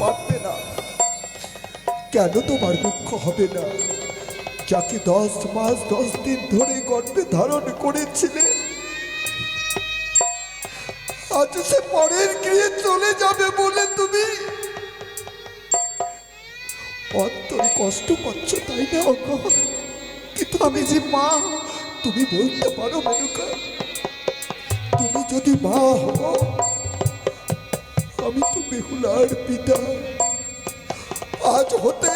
পারবে না। কেন তোমার দুঃখ হবে না? যাকে দশ মাস, দশ দিন ধরে গর্ভে ধারণ করেছিলে, আজ সে পরের গৃহে চলে যাবে বলে তুমি? অন্তরে কষ্ট পাচ্ছ তাই না, অগো? কিন্তু আমি যে মা, তুমি বলতে পারো, মেনুকা। তুমি যদি মা হও আমি তো বেহুলার পিতা। আজ হতে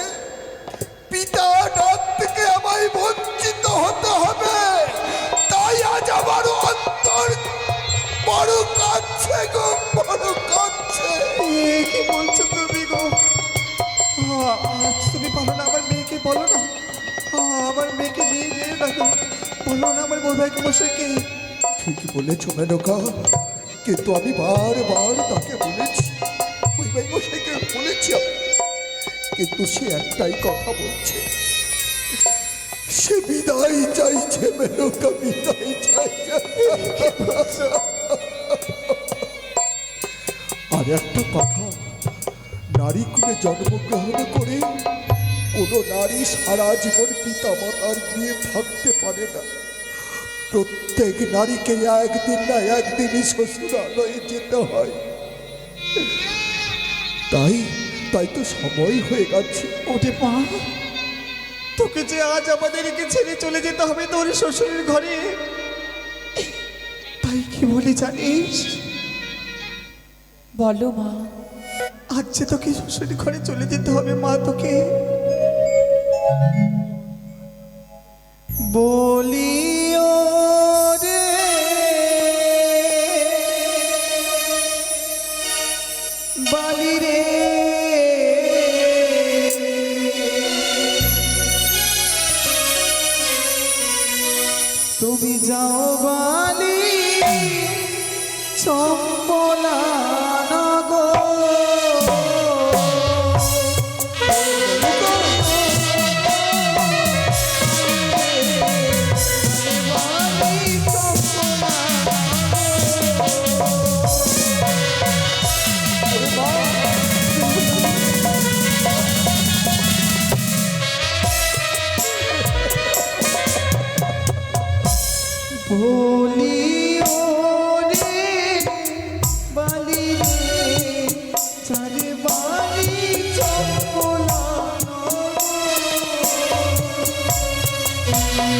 পিতা ডাক থেকে আমায় বঞ্চিত হতে হবে। তাই আজ আমার অন্তর বড় কাঁদছে গো বড় কাঁদছে। কি বলছো তুমি গো? আজ তুমি বলো না আমার মেয়েকে বলো না। আমার মেয়েকে নিয়ে না গো। বলো না আমার বৌভাইকে মশাইকে ঠিক বলেছ মেনকা। কিন্তু আমি বারবার তাকে বলেছি, ওই ভাই মশাইকে বলেছি কিন্তু সে একটাই কথা বলছে, সে বিদায় চাইছে মেনকা বিদায় চাইছে। আর একটা কথা, নারী কুলে জন্মগ্রহণ করে কোনো নারী সারা জীবন পিতা মাতার গৃহে থাকতে পারে না। প্রত্যেক নারীকে একদিন না একদিনই শ্বশুরালয়ে যেতে হয়। তাই তাই তো সময় হয়ে গেছে। ওরে মা তোকে যে আজ আমাদেরকে ছেড়ে চলে যেতে হবে তোর শ্বশুরের ঘরে তাই কি বলি জানিস? বলো মা। আজ যে তোকে শ্বশুরের ঘরে চলে যেতে হবে মা তোকে। বলিও তুমি যাও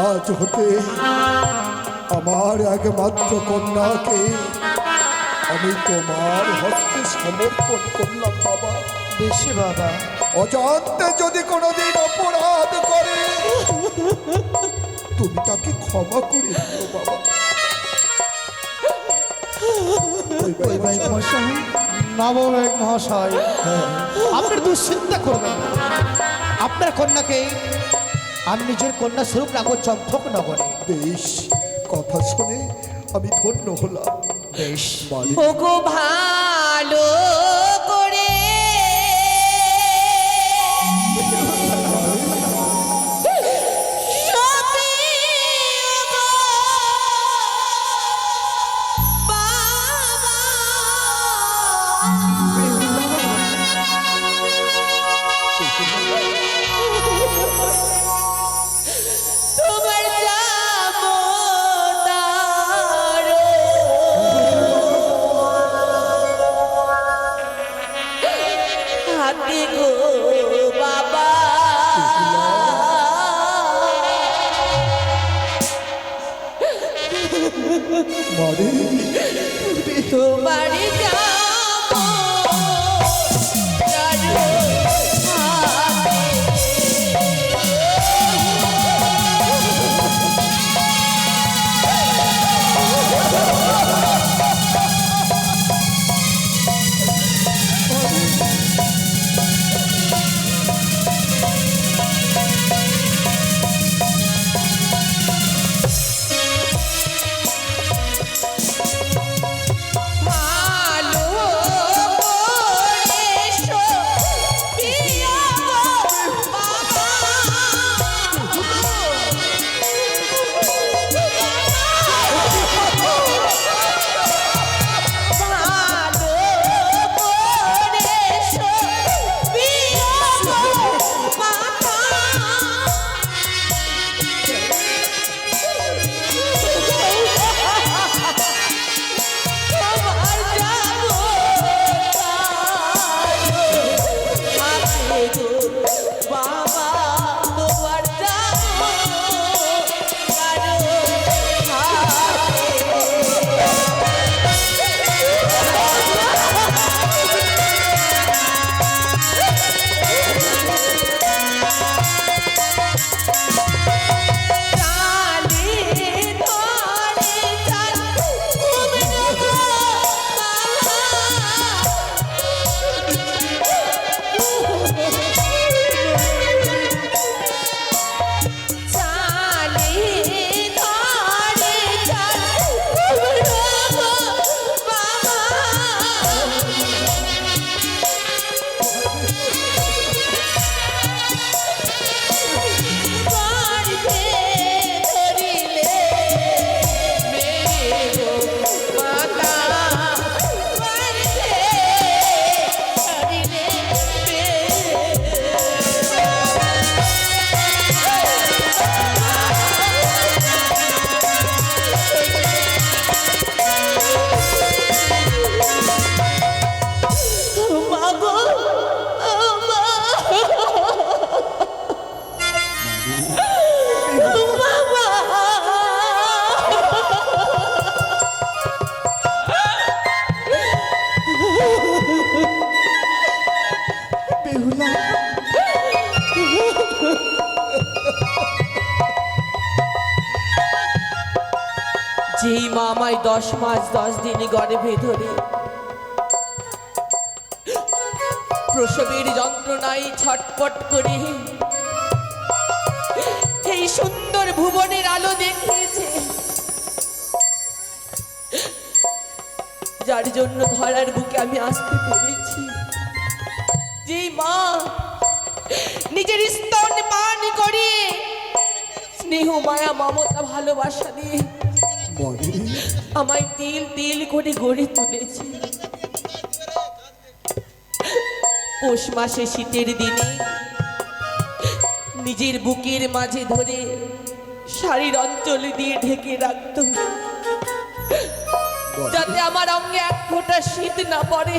আজ হতে আমার একমাত্র কন্যাকে আমি তোমার হস্তে সমর্পণ করলাম বাবা। বেশি বাবা। অজান্তে যদি কোনোদিন অপরাধ করে তুমি তাকে ক্ষমা করে দিও বাবা। নবমেঘ মহাশয় আপনি দুশ্চিন্তা করবেন আপনার কন্যাকে আমি নিজের কন্যা স্বরূপ রাখব চম্পক নগরে। বেশ কথা শুনে আমি ধন্য হলাম। বেশ। ভালো যেই মা দশ মাস দশ দিন গর্ভে ধরে, প্রসবের যন্ত্রণায় ছটপট করে এই সুন্দর ভুবনের আলো দেখিয়েছে। যার জন্য ধরার বুকে আমি আসতে পেরেছি। যেই মা নিজের স্তন করে, স্নেহ, মায়া, মমতা, ভালোবাসা দিয়ে আমায় তিল তিল করে গড়ে তুলেছে। পৌষ মাসে শীতের দিনে নিজের বুকের মাঝে ধরে শাড়ির অঞ্চল দিয়ে ঢেকে রাখত। যাতে আমার অঙ্গে এক ফোঁটা শীত না পড়ে।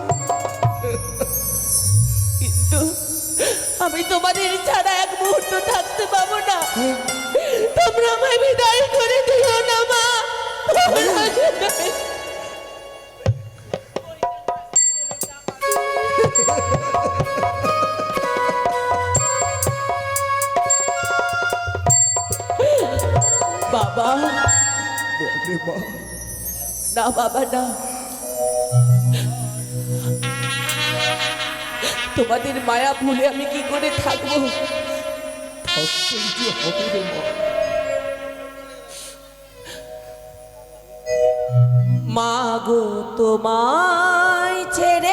আমি তোমাদের ছাড়া এক মুহূর্ত থাকতে পাবো না। তোমরা আমায় বিদায় করে দিও না মা। বাবা। না বাবা না। তোমাদের মায়া ভুলে আমি কি করে থাকব? মা গো তোমায় ছেড়ে